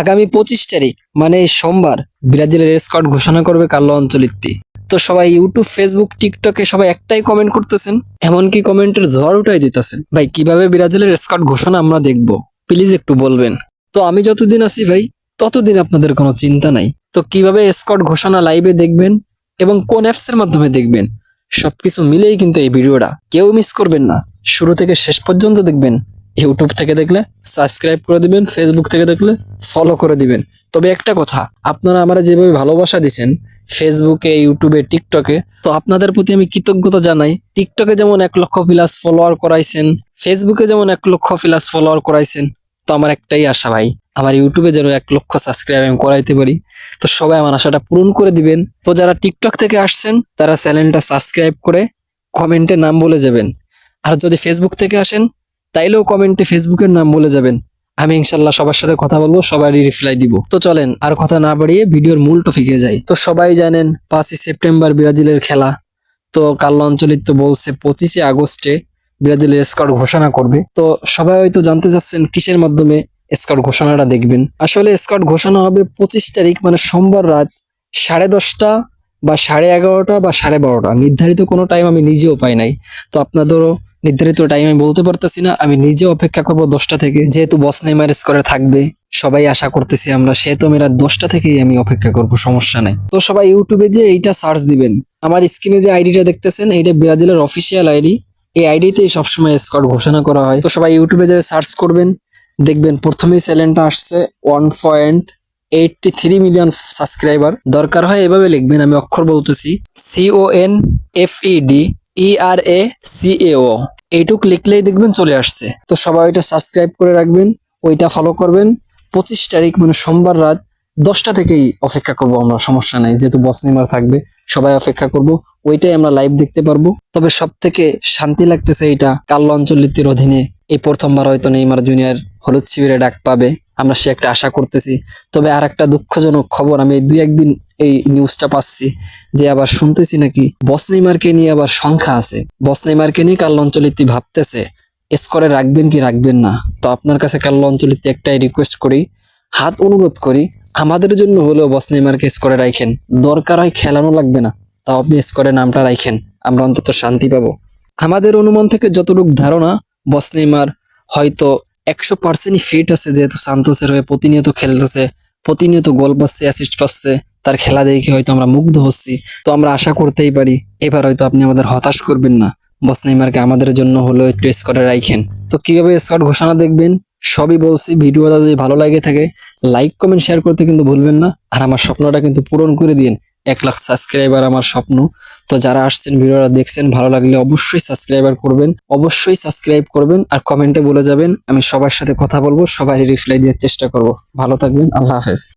আগামী পঁচিশ তারিখ মানে সোমবার, ব্রাজিলের স্কট ঘোষণা করবে কার্লো অঞ্চলিত্তি তো সবাই ইউটিউব, ফেসবুক, টিকটকে সবাই একটাই কমেন্ট করতেছেন, এমনকি কমেন্টের ঝড় উঠাই দিতেছেন। ভাই, কীভাবে ব্রাজিলের স্কট ঘোষণা আমরা দেখব? প্লিজ একটু বলবেন। তো আমি যতদিন আছি ভাই, ততদিন আপনাদের কোনো চিন্তা নাই। তো কীভাবে স্কট ঘোষণা লাইভে দেখবেন এবং কোন অ্যাপস এর মাধ্যমে দেখবেন, সবকিছু মিলেই কিন্তু এই ভিডিওটা। কেউ মিস করবেন না। শুরু থেকে শেষ পর্যন্ত দেখবেন। ইউটিউব থেকে দেখলে, সাবস্ক্রাইব করে দিবেন ফেসবুক থেকে দেখলে ফলো করে দিবেন। তবে একটা কথা, আপনারা আমরা যেভাবে ভালোবাসা দিচ্ছেন ফেসবুকে ইউটিউবে টিকটকে তো আপনাদের প্রতি আমি কৃতজ্ঞতা জানাই। টিকটকে যেমন এক লক্ষ প্লাস ফলোয়ার করাইছেন ফেসবুকে যেমন এক লক্ষ প্লাস ফলোয়ার করাইছেন, তো আমার একটাই আশা ভাই, আমার ইউটিউবে যেন এক লক্ষ সাবস্ক্রাইব আমি করাইতে পারি। তো সবাই আমার আশাটা পূরণ করে দিবেন। তো যারা টিকটক থেকে আসছেন, তারা চ্যানেলটা সাবস্ক্রাইব করে কমেন্টে নাম বলে যাবেন। আর যদি ফেসবুক থেকে আসেন তাইলেও কমেন্টে ফেসবুকের নাম বলে যাবেন। আমি ইনশাল্লাহ সবার সাথে কথা বলব, সবারই রিপ্লাই দিব। তো চলেন, আর কথা না বাড়িয়ে ভিডিওর মূল টপিকে যাই। তো সবাই জানেন, পাঁচই সেপ্টেম্বর ব্রাজিলের খেলা। তো কাল্লা অঞ্চলিত তো বলছে পঁচিশে আগস্টে ব্রাজিলের স্কট ঘোষণা করবে। তো সবাই হয়তো জানতে চাচ্ছেন, কিসের মাধ্যমে স্কট ঘোষণাটা দেখবেন? আসলে স্কট ঘোষণা হবে পঁচিশ তারিখ মানে সোমবার রাত সাড়ে দশটা বা সাড়ে এগারোটা বা সাড়ে বারোটা। নির্ধারিত কোনো টাইম আমি নিজেও পাই নাই। তো আপনাদেরও নির্ধারিত টাইম আমি বলতে পারতেছি না, আমি নিজে অপেক্ষা করব দশটা থেকে। যেহেতু বস নেইমার স্কোরে থাকবে, সবাই আশা করতেছি আমরা সেহেতু আমি রাত দশটা থেকেই আমি অপেক্ষা করব, সমস্যা নাই। তো সবাই ইউটিউবে যে এইটা সার্চ দিবেন। আমার স্ক্রিনে যে আইডিটা দেখতেছেন, এইটা ব্রাজিলের অফিসিয়াল আইডি এই আইডিতেই সবসময় স্কট ঘোষণা করা হয়। তো সবাই ইউটিউবে যে সার্চ করবেন, দেখবেন প্রথমেই চ্যানেলটা আসছে one point eighty three million subscriber দরকার হয় এভাবে লিখবেন, আমি অক্ষর বলতেছি। C O N F D E R A C A O এইটুক লিখলেই দেখবেন চলে আসছে। তো সবাই ওইটা সাবস্ক্রাইব করে রাখবেন, ওইটা ফলো করবেন। পঁচিশ তারিখ মানে সোমবার রাত দশটা থেকেই অপেক্ষা করব আমরা, সমস্যা নাই, যেহেতু বস নেমার থাকবে, সবাই অপেক্ষা করব, ওইটাই আমরা লাইভ দেখতে পারব। তবে সব থেকে শান্তি লাগতেছে এটা কাল্লা অঞ্চলনীতির অধীনে এই প্রথমবার হয়তো নেইমার জুনিয়র হলুদ শিবিরে ডাক পাবে। আমরা সে একটা আশা করতেছি। তবে আর একটা দুঃখজনক খবর, আমি দুই একদিন এই নিউজটা পাচ্ছি যে আবার শুনতেছি নাকি বস নেইমারকে নিয়ে আবার সংখ্যা আছে। বস নেইমারকে নিয়ে কাল অঞ্চলিতি ভাবতেছে, স্কোরে রাখবেন কি রাখবেন না? তো আপনার কাছে কাল অঞ্চলিতে একটাই রিকোয়েস্ট করি, হাত অনুরোধ করি, আমাদের জন্য হলেও বস নেইমারকে স্কোরে রাখেন। দরকার হয় খেলানো লাগবে না, তাও আপনি স্কোরে নামটা রাখেন, আমরা অন্তত শান্তি পাবো। আমাদের অনুমান থেকে যতটুকু ধারণা, বস নেইমার হয়তো একশো পার্সেন্টই ফিট আছে যেহেতু সান্তোসের হয়ে প্রতিনিয়ত খেলতেছে, প্রতিনিয়ত গোল পাচ্ছে অ্যাসিস্ট পাচ্ছে, তার খেলা দেখে হয়তো আমরা মুগ্ধ হচ্ছি। তো আমরা আশা করতেই পারি, এবার হয়তো আপনি আমাদের হতাশ করবেন না। বস নেইমারকে আমাদের জন্য হলো একটু স্কোরে রাখেন তো কীভাবে স্কট ঘোষণা দেখবেন? সবই বলছি, ভিডিওটা যদি ভালো লাগে থাকে লাইক কমেন্ট শেয়ার করতে কিন্তু ভুলবেন না। আর আমার স্বপ্নটা কিন্তু পূরণ করে দিন এক লাখ সাবস্ক্রাইবার আমার স্বপ্ন। তো যারা আসছেন ভিডিওটা দেখছেন, ভালো লাগলে অবশ্যই সাবস্ক্রাইবার করবেন, অবশ্যই সাবস্ক্রাইব করবেন আর কমেন্টে বলে যাবেন, আমি সবার সাথে কথা বলব, সবাই রিপ্লাই দেওয়ার চেষ্টা করব। ভালো থাকবেন, আল্লাহ হাফেজ।